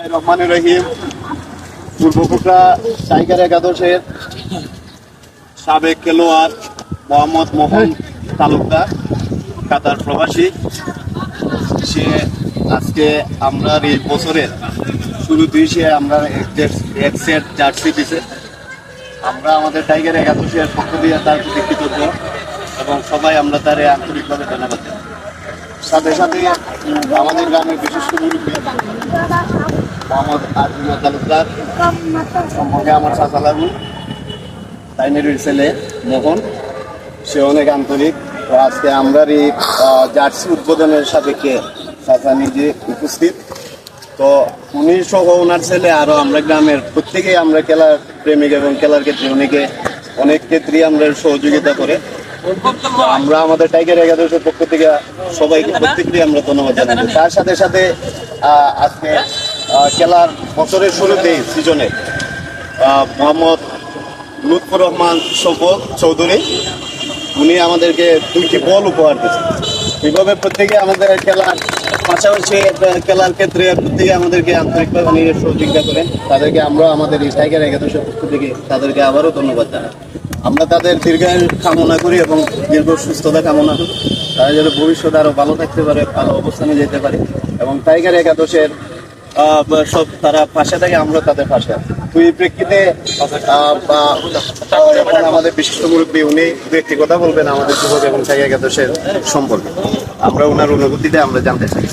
রহমান রহিম পূর্বপুকরা tiger একাদশের সাবেক খেলোয়াড় মোহাম্মদ মোহন তালুকদার, কাতার প্রবাসী সে আজকে আমরা এই বছরের শুরুতেই সে আমরা এক সেট জার্সি দিছে আমরা আমাদের টাইগার একাদশের পক্ষ দিয়ে তার প্রতি কৃতজ্ঞ এবং সবাই আমরা তার আন্তরিকভাবে ধন্যবাদ। সাথে সাথে আমাদের গ্রামের বিশিষ্ট তালুকদার। সম্পর্কে আমার ছেলে, মোহন। সে অনেক আন্তরিক। তো আজকে আমরা এই জার্সি উদ্বোধনের নিজে উপস্থিত। তো ওনার ছেলে আরও আমরা গ্রামের প্রত্যেকেই আমরা খেলার প্রেমিক এবং খেলার ক্ষেত্রে অনেকে, অনেক ক্ষেত্রেই আমরা সহযোগিতা করে। আমরা আমাদের টাইগার একাদশের পক্ষ থেকে সবাইকে প্রত্যেকটি আমরা ধন্যবাদ জানাই। তার সাথে সাথে আজকে খেলার বছরের শুরুতেই সিজনে মোহাম্মদ লুৎফর রহমান শফক চৌধুরী, উনি আমাদেরকে দুইটি বল উপহার দিয়েছেন। এইভাবে প্রত্যেকে আমাদের খেলার পাশাপাশি খেলার ক্ষেত্রে প্রত্যেকে আমাদেরকে আন্তরিকভাবে উনি সহযোগিতা করেন। তাদেরকে আমরা আমাদের এই টাইগার একাদশের পক্ষ থেকে তাদেরকে আবারও ধন্যবাদ জানাই। আমরা তাদের দীর্ঘায়ু কামনা করি এবং দীর্ঘ সুস্থতা কামনা করি। তারা যেন ভবিষ্যতে আরও ভালো থাকতে পারে, ভালো অবস্থানে যেতে পারে এবং টাইগার একাদশের সব তারা পাশে থাকে আমরা তাদের পাশে। তো এই প্রেক্ষিতে আমাদের বিশিষ্ট মুরব্বী, উনি একটি কথা বলবেন আমাদের যুবক এবং টাইগার একাদশের সম্পর্কে। আমরা ওনার অনুভূতিটা আমরা জানতে চাই।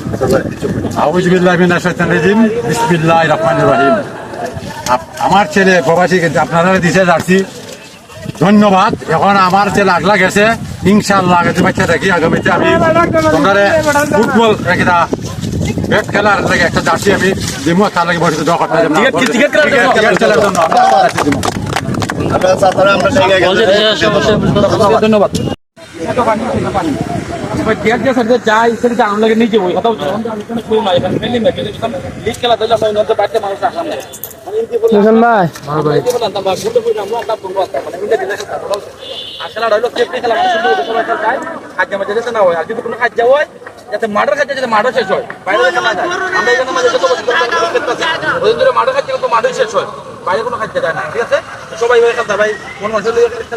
আমার ছেলে প্রবাসী আপনারা দিছে জার্সি। ধন্যবাদ। এখন আমার ছেলে আগলা গেছে, ইনশাআল্লাহ আগে বাচ্চা থাকি, আগামীতে আমি ফুটবল একটা ব্যাট খেলার লাগে একটা জার্সি আমি দিমু তার লাগে বসে ক্রিকেট খেলার জন্য ধন্যবাদ। যাই সেটা লাগে নিজে কথা খেলা আমরা বাড়িতে মানুষ আসলাম না। ভাই। আসলে সেফটি খেলা সবাই যায় খাদ্য মাঝে না হয়। আর যদি কোনো খাদ্য হয় যাতে মাঠের খাদ্য যাতে মার্ডার শেষ হয়। বাইরে আমরা এখানে মাঝে যত বছর ওই ধরে মার্ডার খাচ্ছে কিন্তু মার্ডার শেষ হয়। বাইরে কোনো খাচ্ছে যায় না। ঠিক আছে? সবাই ভাই ভাই। কোন মাসে